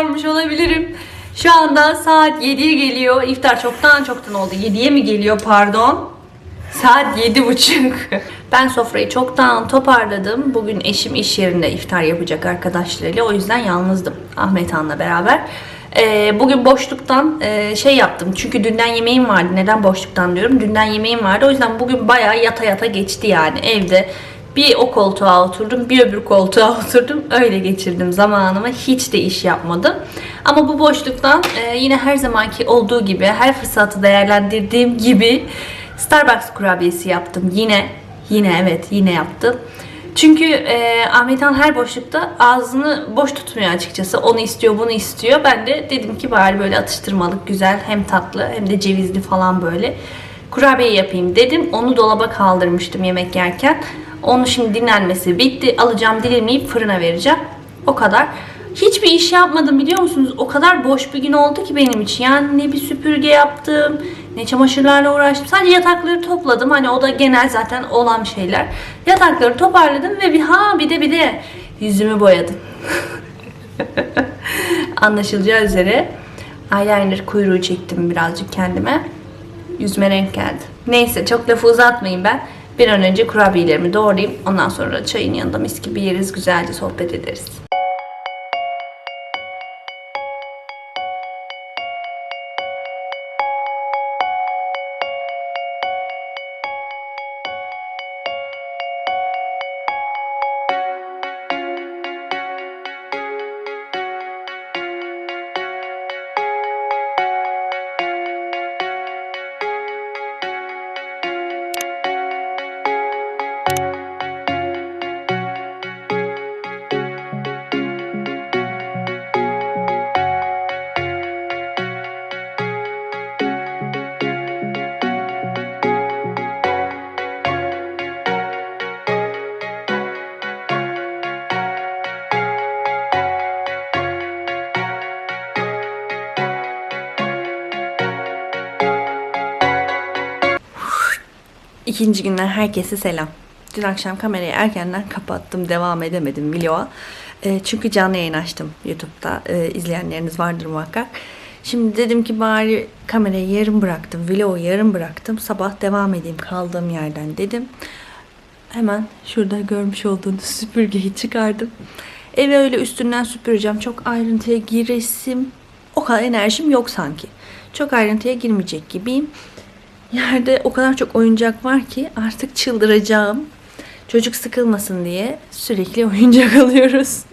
bağırmış olabilirim. Şu anda saat 7'ye geliyor. İftar çoktan çoktan oldu. 7'ye mi geliyor pardon? Saat yedi buçuk. Ben sofrayı çoktan toparladım. Bugün eşim iş yerinde iftar yapacak arkadaşlarıyla. O yüzden yalnızdım Ahmet Han'la beraber. Ee, bugün boşluktan e, şey yaptım. Çünkü dünden yemeğim vardı. Neden boşluktan diyorum? Dünden yemeğim vardı. O yüzden bugün bayağı yata yata geçti yani evde. Bir o koltuğa oturdum, bir öbür koltuğa oturdum. Öyle geçirdim zamanımı. Hiç de iş yapmadım. Ama bu boşluktan e, yine her zamanki olduğu gibi, her fırsatı değerlendirdiğim gibi Starbucks kurabiyesi yaptım. Yine, yine evet yine yaptım. Çünkü e, Ahmet Han her boşlukta ağzını boş tutmuyor açıkçası. Onu istiyor, bunu istiyor. Ben de dedim ki bari böyle atıştırmalık güzel, hem tatlı hem de cevizli falan böyle kurabiye yapayım dedim. Onu dolaba kaldırmıştım yemek yerken. Onu şimdi dinlenmesi bitti. Alacağım dilimleyip fırına vereceğim. O kadar. Hiçbir iş yapmadım biliyor musunuz? O kadar boş bir gün oldu ki benim için. Yani ne bir süpürge yaptım, ne çamaşırlarla uğraştım. Sadece yatakları topladım. Hani o da genel zaten olan şeyler. Yatakları toparladım ve bir ha bir de bir de yüzümü boyadım. Anlaşılacağı üzere eyeliner kuyruğu çektim birazcık kendime. Yüzüme renk geldi. Neyse çok lafı uzatmayayım ben. Bir an önce kurabiyelerimi doğrayayım. Ondan sonra çayın yanında mis gibi yeriz. Güzelce sohbet ederiz. İkinci günden herkese selam. Dün akşam kamerayı erkenden kapattım. Devam edemedim vloga. E, çünkü canlı yayın açtım YouTube'da. E, izleyenleriniz vardır muhakkak. Şimdi dedim ki bari kamerayı yarım bıraktım. Vlogu yarım bıraktım. Sabah devam edeyim kaldığım yerden dedim. Hemen şurada görmüş olduğunuz süpürgeyi çıkardım. Eve öyle üstünden süpüreceğim. Çok ayrıntıya giresim. O kadar enerjim yok sanki. Çok ayrıntıya girmeyecek gibiyim. Yerde o kadar çok oyuncak var ki artık çıldıracağım. Çocuk sıkılmasın diye sürekli oyuncak alıyoruz.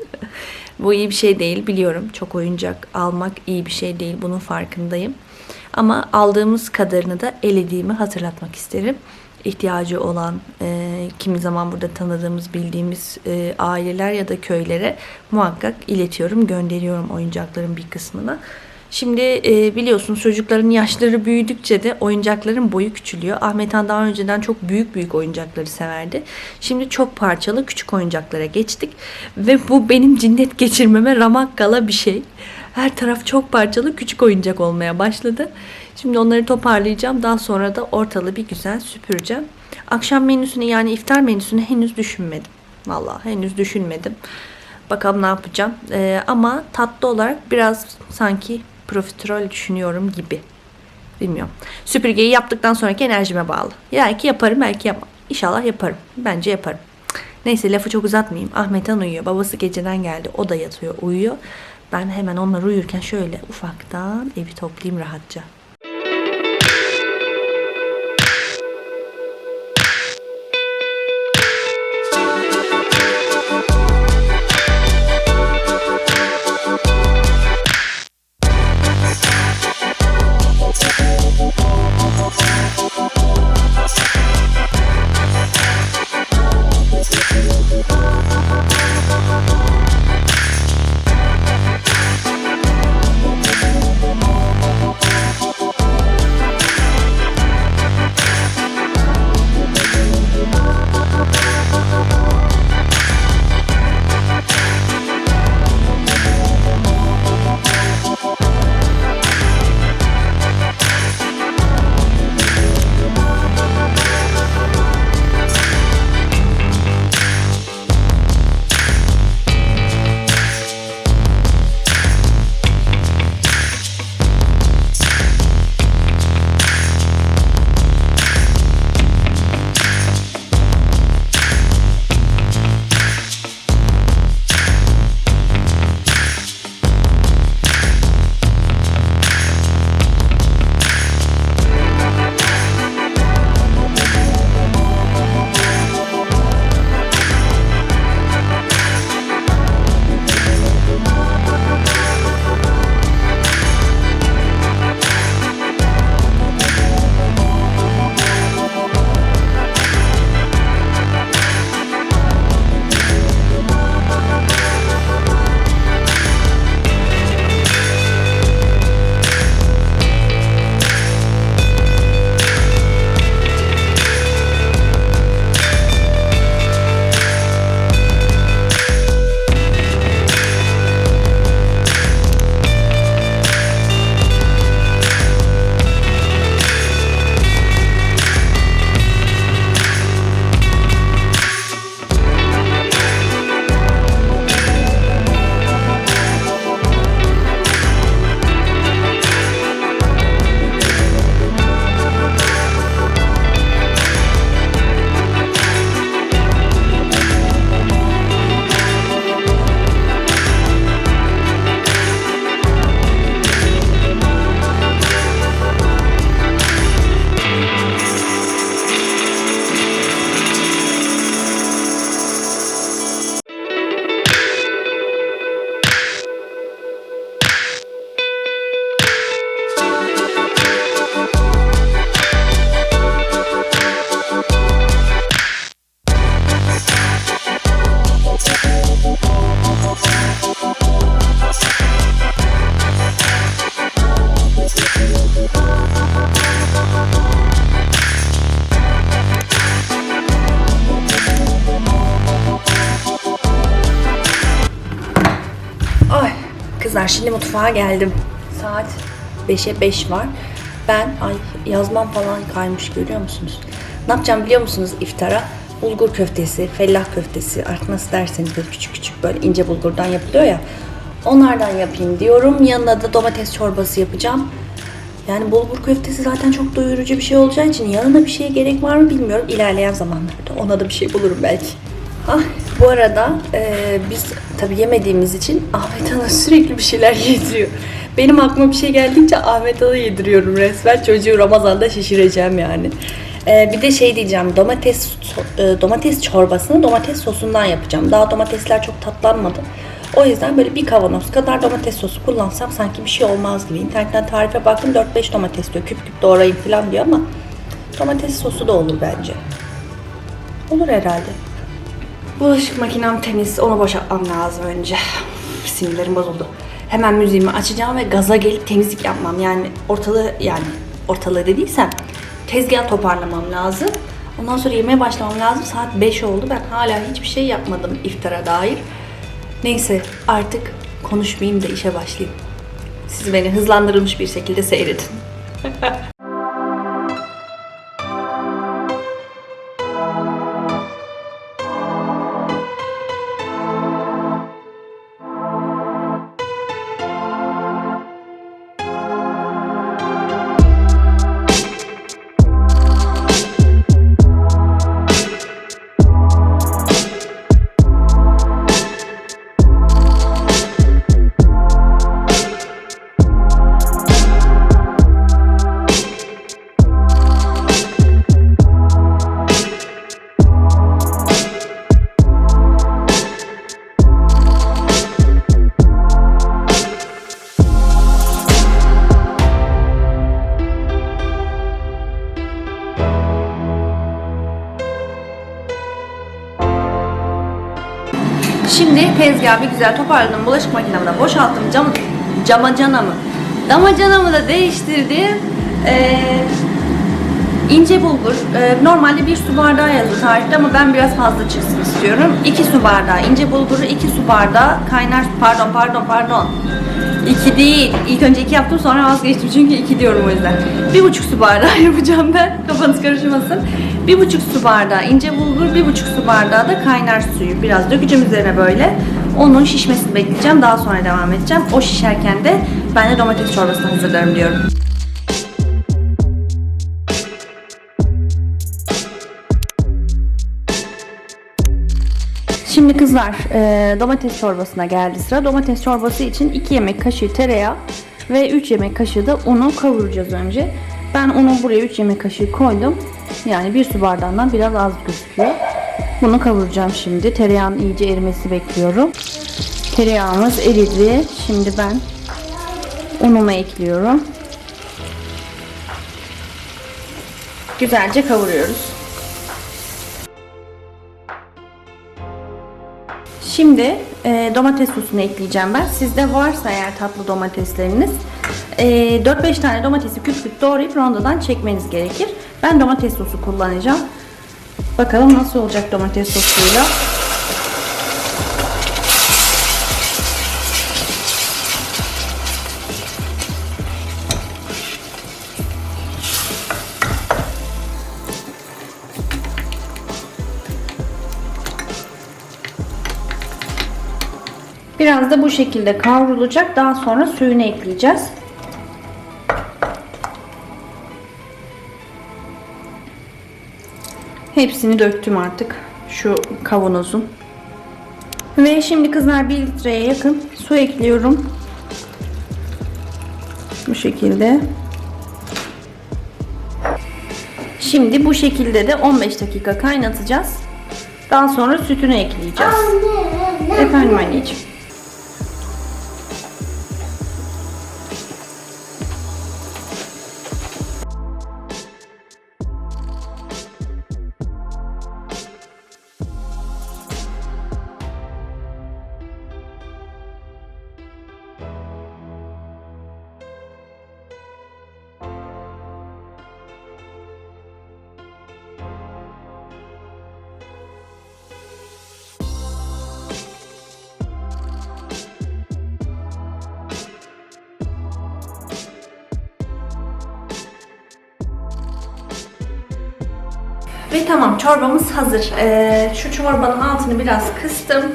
Bu iyi bir şey değil biliyorum. Çok oyuncak almak iyi bir şey değil. Bunun farkındayım. Ama aldığımız kadarını da elediğimi hatırlatmak isterim. İhtiyacı olan, e, kimi zaman burada tanıdığımız, bildiğimiz e, aileler ya da köylere muhakkak iletiyorum, gönderiyorum oyuncakların bir kısmını. Şimdi e, biliyorsunuz çocukların yaşları büyüdükçe de oyuncakların boyu küçülüyor. Ahmet Han daha önceden çok büyük büyük oyuncakları severdi. Şimdi çok parçalı küçük oyuncaklara geçtik. Ve bu benim cinnet geçirmeme ramak kala bir şey. Her taraf çok parçalı küçük oyuncak olmaya başladı. Şimdi onları toparlayacağım. Daha sonra da ortalığı bir güzel süpüreceğim. Akşam menüsünü yani iftar menüsünü henüz düşünmedim. Vallahi henüz düşünmedim. Bakalım ne yapacağım. Ee, ama tatlı olarak biraz sanki profiterol düşünüyorum gibi. Bilmiyorum. Süpürgeyi yaptıktan sonraki enerjime bağlı. Belki yaparım belki yapmam. İnşallah yaparım. Bence yaparım. Neyse lafı çok uzatmayayım. Ahmet Han uyuyor. Babası geceden geldi. O da yatıyor uyuyor. Ben hemen onlar uyurken şöyle ufaktan evi toplayayım rahatça. Kızlar şimdi mutfağa geldim. Saat 5'e 5 var. Ben ay yazmam falan kaymış görüyor musunuz? Ne yapacağım biliyor musunuz iftara? Bulgur köftesi, fellah köftesi artık nasıl derseniz böyle küçük küçük böyle ince bulgurdan yapılıyor ya. Onlardan yapayım diyorum. Yanına da domates çorbası yapacağım. Yani bulgur köftesi zaten çok doyurucu bir şey olacağı için yanına bir şeye gerek var mı bilmiyorum. İlerleyen zamanlarda ona da bir şey bulurum belki. Ah, bu arada e, biz tabii yemediğimiz için Ahmet Ana sürekli bir şeyler yediriyor. Benim aklıma bir şey geldikçe Ahmet Ana yediriyorum resmen. Çocuğu Ramazan'da şişireceğim yani. E, bir de şey diyeceğim domates e, domates çorbasını domates sosundan yapacağım. Daha domatesler çok tatlanmadı. O yüzden böyle bir kavanoz kadar domates sosu kullansam sanki bir şey olmaz gibi. İnternetten tarife baktım 4-5 domates diyor. Küp küp doğrayın falan diyor ama domates sosu da olur bence. Olur herhalde. Bulaşık makinem temiz. Onu boşaltmam lazım önce. Sinirlerim bozuldu. Hemen müziğimi açacağım ve gaza gelip temizlik yapmam. Yani ortalığı yani ortalığı dediysem tezgah toparlamam lazım. Ondan sonra yemeğe başlamam lazım. Saat 5 oldu. Ben hala hiçbir şey yapmadım iftara dair. Neyse artık konuşmayayım da işe başlayayım. Siz beni hızlandırılmış bir şekilde seyredin. Şimdi tezgahı bir güzel toparladım. Bulaşık makinemi de boşalttım. Cam, camacanamı. Damacanamı da değiştirdim. Ee, ince bulgur. Ee, normalde bir su bardağı yazıyor tarifte ama ben biraz fazla çıksın istiyorum. 2 su bardağı ince bulguru, 2 su bardağı kaynar pardon pardon pardon. 2 değil. İlk önce 2 yaptım sonra vazgeçtim çünkü 2 diyorum o yüzden. 1,5 su bardağı yapacağım ben. Kafanız karışmasın. 1,5 su bardağı ince bulgur, 1,5 su bardağı da kaynar suyu biraz dökeceğim üzerine böyle. Onun şişmesini bekleyeceğim. Daha sonra devam edeceğim. O şişerken de ben de domates çorbasını hazırlarım diyorum. Şimdi kızlar e, domates çorbasına geldi sıra. Domates çorbası için 2 yemek kaşığı tereyağı ve 3 yemek kaşığı da unu kavuracağız önce. Ben unu buraya 3 yemek kaşığı koydum. Yani bir su bardağından biraz az gözüküyor. Bunu kavuracağım şimdi. Tereyağın iyice erimesi bekliyorum. Tereyağımız eridi. Şimdi ben unumu ekliyorum. Güzelce kavuruyoruz. Şimdi e, domates sosunu ekleyeceğim ben. Sizde varsa eğer tatlı domatesleriniz 4-5 tane domatesi küp küp doğrayıp rondodan çekmeniz gerekir. Ben domates sosu kullanacağım. Bakalım nasıl olacak domates sosuyla. Biraz da bu şekilde kavrulacak. Daha sonra suyunu ekleyeceğiz. Hepsini döktüm artık şu kavanozun. Ve şimdi kızlar 1 litreye yakın su ekliyorum. Bu şekilde. Şimdi bu şekilde de 15 dakika kaynatacağız. Daha sonra sütünü ekleyeceğiz. Efendim anneciğim. Ve tamam çorbamız hazır. Ee, şu çorbanın altını biraz kıstım.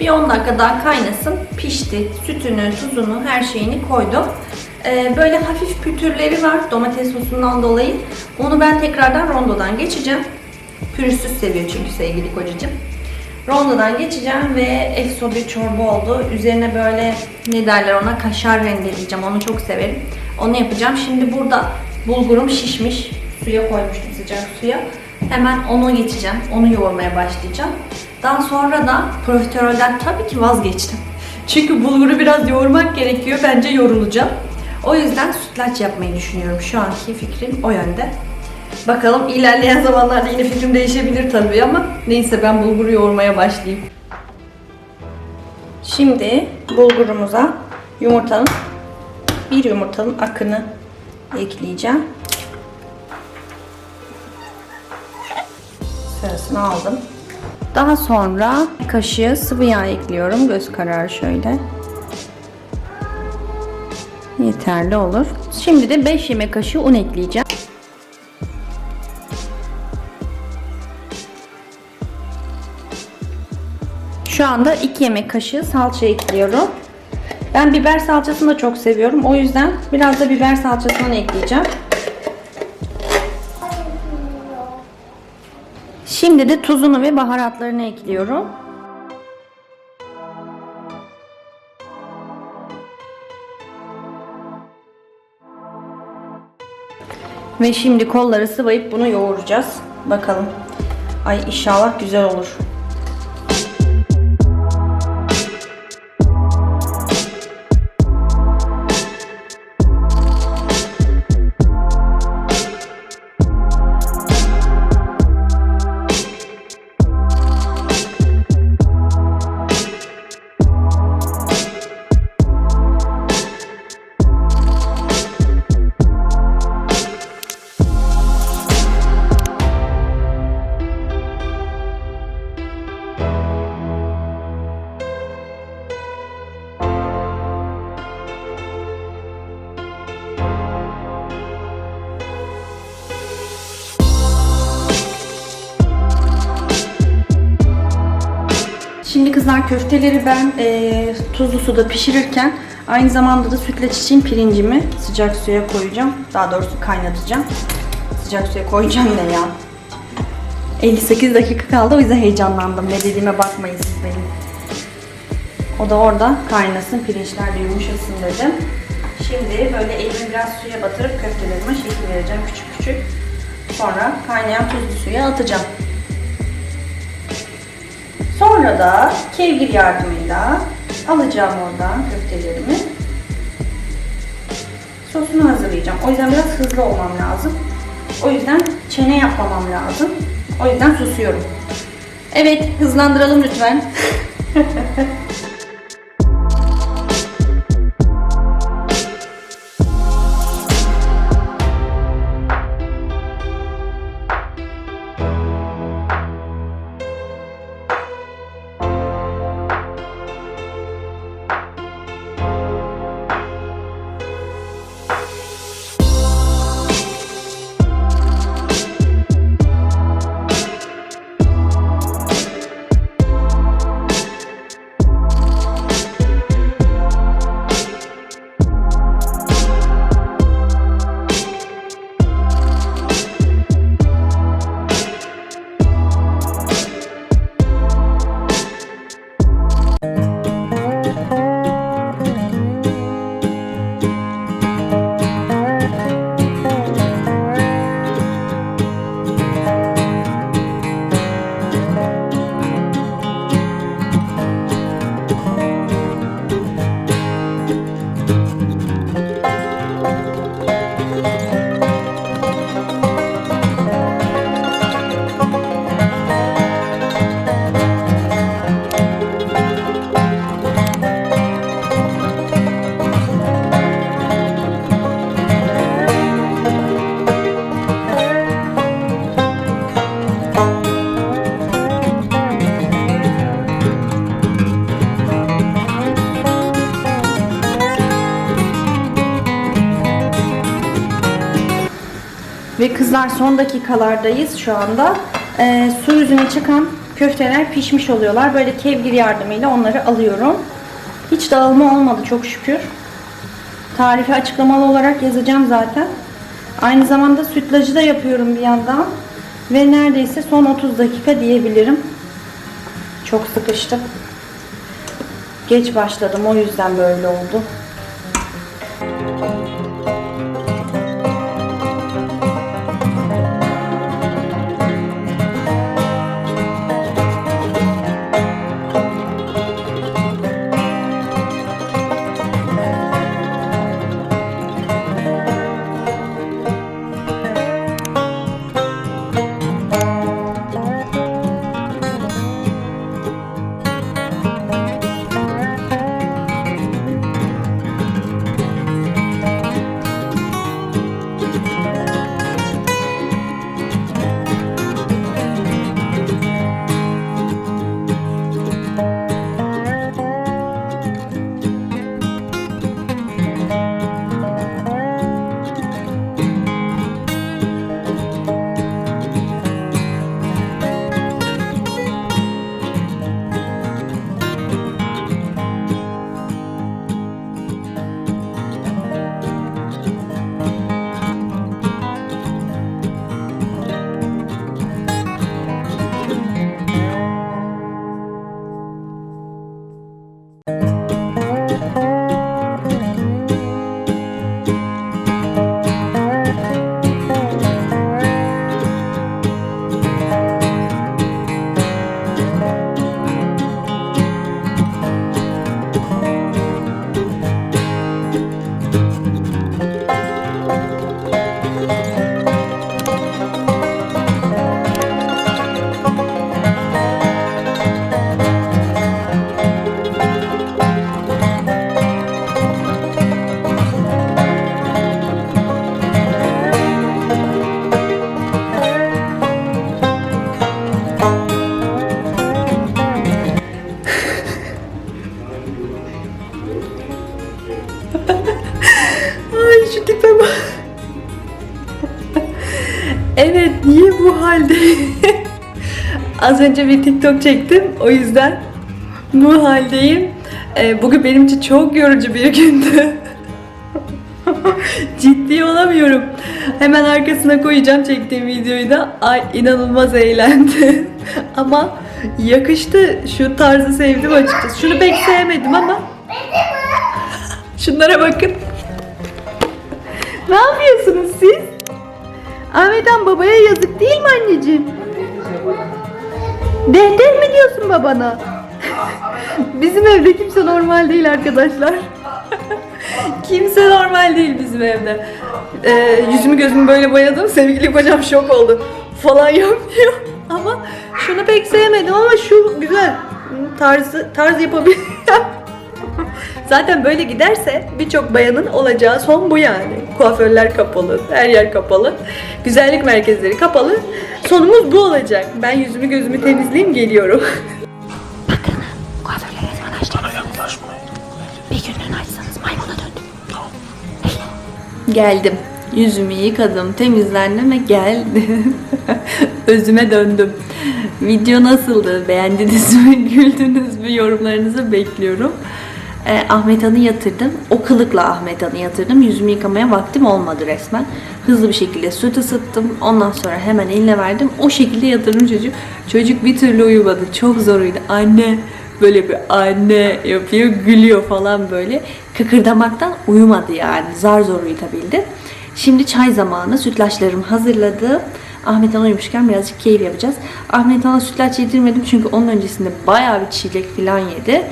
Bir 10 dakika daha kaynasın. Pişti. Sütünü, tuzunu, her şeyini koydum. Ee, böyle hafif pütürleri var domates sosundan dolayı. Onu ben tekrardan rondodan geçeceğim. Pürüzsüz seviyor çünkü sevgili kocacığım. Rondodan geçeceğim ve efso bir çorba oldu. Üzerine böyle ne derler ona kaşar rendeleyeceğim. Onu çok severim. Onu yapacağım. Şimdi burada bulgurum şişmiş. Suya koymuştum sıcak suya. Hemen onu geçeceğim. Onu yoğurmaya başlayacağım. Daha sonra da profiterolden tabii ki vazgeçtim. Çünkü bulguru biraz yoğurmak gerekiyor. Bence yorulacağım. O yüzden sütlaç yapmayı düşünüyorum. Şu anki fikrim o yönde. Bakalım ilerleyen zamanlarda yine fikrim değişebilir tabii ama neyse ben bulguru yoğurmaya başlayayım. Şimdi bulgurumuza yumurtanın bir yumurtanın akını ekleyeceğim. Sırasını aldım. Daha sonra kaşığı sıvı yağ ekliyorum. Göz kararı şöyle. Yeterli olur. Şimdi de 5 yemek kaşığı un ekleyeceğim. Şu anda 2 yemek kaşığı salça ekliyorum. Ben biber salçasını da çok seviyorum. O yüzden biraz da biber salçasını ekleyeceğim. Şimdi de tuzunu ve baharatlarını ekliyorum. Ve şimdi kolları sıvayıp bunu yoğuracağız. Bakalım. Ay inşallah güzel olur. Köfteleri ben e, tuzlu suda pişirirken aynı zamanda da sütlaç için pirincimi sıcak suya koyacağım. Daha doğrusu kaynatacağım. Sıcak suya koyacağım ne ya. 58 dakika kaldı o yüzden heyecanlandım. Ne dediğime bakmayın siz benim. O da orada kaynasın, pirinçler de yumuşasın dedim. Şimdi böyle elimi biraz suya batırıp köftelerime şekil vereceğim küçük küçük. Sonra kaynayan tuzlu suya atacağım. Sonra da kevgir yardımıyla alacağım oradan köftelerimi. Sosunu hazırlayacağım. O yüzden biraz hızlı olmam lazım. O yüzden çene yapmamam lazım. O yüzden susuyorum. Evet, hızlandıralım lütfen. kızlar son dakikalardayız şu anda. e, su yüzüne çıkan köfteler pişmiş oluyorlar. Böyle kevgir yardımıyla onları alıyorum. Hiç dağılma olmadı çok şükür. Tarifi açıklamalı olarak yazacağım zaten. Aynı zamanda sütlacı da yapıyorum bir yandan. Ve neredeyse son 30 dakika diyebilirim. Çok sıkıştım. Geç başladım o yüzden böyle oldu. Halde? Az önce bir TikTok çektim o yüzden bu haldeyim. Ee, bugün benim için çok yorucu bir gündü. Ciddi olamıyorum. Hemen arkasına koyacağım çektiğim videoyu da. Ay inanılmaz eğlendim. ama yakıştı. Şu tarzı sevdim açıkçası. Şunu pek sevmedim ama. Şunlara bakın. Ne yapıyorsunuz siz? Ahmet'an babaya yazık değil mi anneciğim? Dehter mi diyorsun babana? bizim evde kimse normal değil arkadaşlar. kimse normal değil bizim evde. Ee, yüzümü gözümü böyle boyadım. Sevgili kocam şok oldu. Falan yapmıyor. Ama şunu pek sevmedim ama şu güzel. Tarzı, tarz yapabiliyor. Zaten böyle giderse birçok bayanın olacağı son bu yani. Kuaförler kapalı, her yer kapalı. Güzellik merkezleri kapalı. Sonumuz bu olacak. Ben yüzümü gözümü temizleyeyim geliyorum. Kuaförlere ne zaman açtınız? Bir günlüğüne açsanız maymuna döndüm. Geldim. Yüzümü yıkadım, temizlendim ve geldim. Özüme döndüm. Video nasıldı? Beğendiniz mi? Güldünüz mü? Yorumlarınızı bekliyorum. Ee, Ahmet Han'ı yatırdım. O kılıkla Ahmet Han'ı yatırdım. Yüzümü yıkamaya vaktim olmadı resmen. Hızlı bir şekilde süt ısıttım. Ondan sonra hemen eline verdim. O şekilde yatırdım çocuğu. Çocuk bir türlü uyumadı. Çok zoruydu. Anne böyle bir anne yapıyor gülüyor falan böyle. Kıkırdamaktan uyumadı yani. Zar zor uyutabildi. Şimdi çay zamanı. Sütlaçlarımı hazırladım. Ahmet Han uyumuşken birazcık keyif yapacağız. Ahmet Han'a sütlaç yedirmedim çünkü onun öncesinde bayağı bir çilek falan yedi.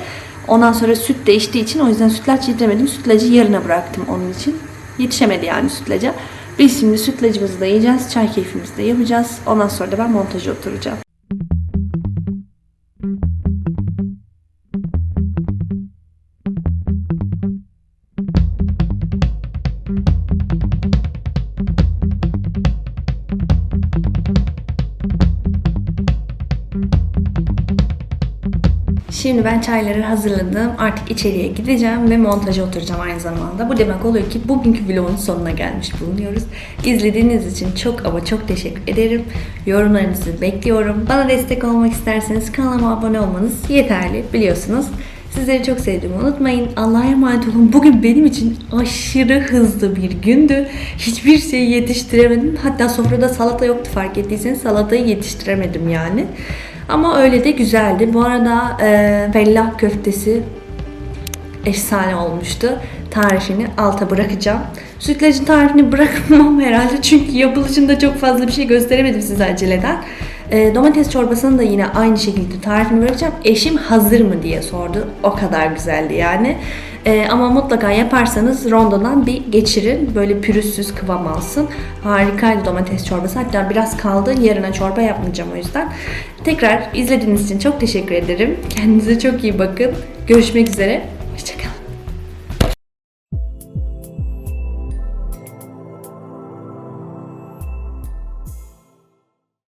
Ondan sonra süt de içtiği için o yüzden sütlaç yediremedim. Sütlacı yarına bıraktım onun için. Yetişemedi yani sütlaca. Biz şimdi sütlacımızı da yiyeceğiz. Çay keyfimizi de yapacağız. Ondan sonra da ben montaja oturacağım. Ben çayları hazırladım. Artık içeriye gideceğim ve montaja oturacağım aynı zamanda. Bu demek oluyor ki bugünkü vlogun sonuna gelmiş bulunuyoruz. İzlediğiniz için çok ama çok teşekkür ederim. Yorumlarınızı bekliyorum. Bana destek olmak isterseniz kanalıma abone olmanız yeterli biliyorsunuz. Sizleri çok sevdiğimi unutmayın. Allah'a emanet olun. Bugün benim için aşırı hızlı bir gündü. Hiçbir şeyi yetiştiremedim. Hatta sofrada salata yoktu fark ettiyseniz salatayı yetiştiremedim yani. Ama öyle de güzeldi. Bu arada e, fellah köftesi efsane olmuştu. Tarifini alta bırakacağım. Sütlacın tarifini bırakmam herhalde çünkü yapılışında çok fazla bir şey gösteremedim size aceleden. E, domates çorbasını da yine aynı şekilde tarifini bırakacağım. Eşim hazır mı diye sordu. O kadar güzeldi yani. E, ama mutlaka yaparsanız rondodan bir geçirin. Böyle pürüzsüz kıvam alsın. Harikaydı domates çorbası. Hatta biraz kaldı. Yarına çorba yapmayacağım o yüzden. Tekrar izlediğiniz için çok teşekkür ederim. Kendinize çok iyi bakın. Görüşmek üzere. Hoşçakalın.